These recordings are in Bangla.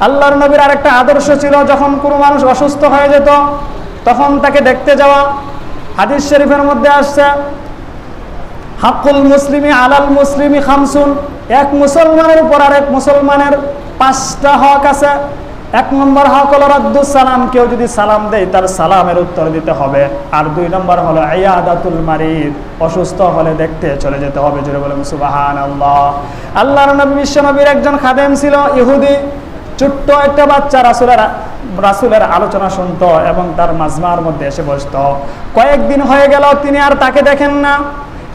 আল্লাহর নবীর আরেকটা আদর্শ ছিল, যখন কোনো মানুষ অসুস্থ হয়ে যেত, তখন তাকে দেখতে যাওয়া। হাদিস শরীফের মধ্যে আসছে হাকুল মুসলিমি আলাল মুসলিমি খামসুন। এক মুসলমানের উপর আরেক মুসলমানের পাঁচটা হক আছে। এক নম্বর হক হলো সালাম। কেউ যদি সালাম দেয়, তার সালামের উত্তর দিতে হবে। আর দুই নম্বর হলো আয়াদাতুল মারিদ। অসুস্থ হলে দেখতে চলে যেতে হবে। জুড়ে বলেন সুবাহান আল্লাহ আল্লাহর নবী বিশ্বনবীর একজন খাদেম ছিল, ইহুদি। ছোট্ট একটা বাচ্চা রাসুলের রাসুলের আলোচনা শুনত এবং তার মাজমার মধ্যে এসে বসত। কয়েকদিন হয়ে গেল, তিনি আর তাকে দেখেন না।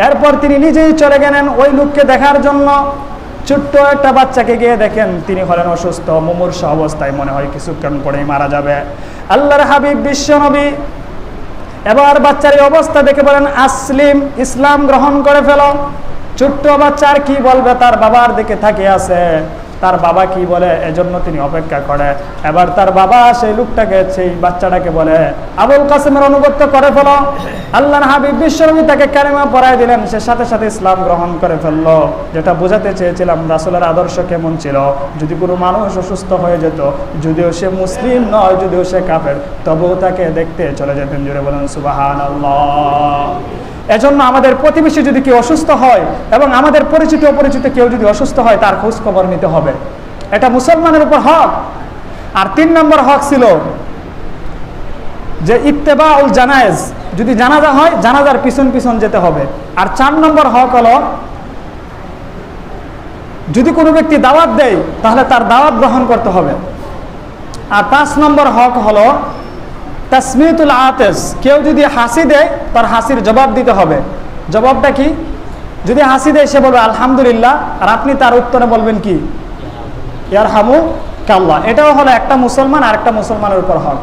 এরপর তিনি নিজেই চলে গেলেন ওই লোককে দেখার জন্য। ছোট্ট একটা বাচ্চাকে গিয়ে দেখেন, তিনি হলেন অসুস্থ, মুমূর্ষ অবস্থায় মনে হয় কিছুক্ষণ পরেই মারা যাবে। আল্লাহর হাবিব বিশ্বনবী এবার বাচ্চার এই অবস্থা দেখে বলেন, আসলিম, ইসলাম গ্রহণ করে ফেল। ছোট্ট বাচ্চার কি বলবে, তার বাবার দিকে তাকিয়ে আছে। তার বাবা কি বলে? এজন্য তিনি অপেক্ষা করে। এবার তার বাবা সেই লোকটাকে, সেই বাচ্চাটাকে বলে, আবুল কাসেমের অনুগত্য করে ফেলো। আল্লাহ হাবিব বিশ্বনবী তাকে কালেমা পড়ায় দিলেন। সে সাথে সাথে ইসলাম গ্রহণ করে ফেলল। যেটা বোঝাতে চেয়েছিলাম, রাসুলের আদর্শ কেমন ছিল? যদি কোনো মানুষ অসুস্থ হয়ে যেত, যদিও সে মুসলিম নয়, যদিও সে কাফের, তবুও তাকে দেখতে চলে যেতেন। জুড়ে বলেন সুবাহান এজন্য আমাদের প্রতিবেশী যদি কেউ অসুস্থ হয় এবং আমাদের পরিচিত অপরিচিত কেউ যদি অসুস্থ হয়, তার খোঁজ খবর নিতে হবে। এটা মুসলমানের উপর হক। আর তিন নম্বর হক ছিল যে ইত্তেবা উল জানায়েজ। যদি জানাজা হয়, জানাজার পিছন পিছন যেতে হবে। আর চার নম্বর হক হলো, যদি কোনো ব্যক্তি দাওয়াত দেয়, তাহলে তার দাওয়াত গ্রহণ করতে হবে। আর পাঁচ নম্বর হক হলো তাসমিতুল আতেস, কেউ যদি হাসি দেয়, তার হাসির জবাব দিতে হবে। জবাবটা কি? যদি হাসি দেয়, সে বলবে, আলহামদুলিল্লাহ। আর আপনি তার উত্তরে বলবেন কি? ইয়ার হামু কাল্লা এটাও হলো একটা মুসলমান আর একটা মুসলমানের উপর হক।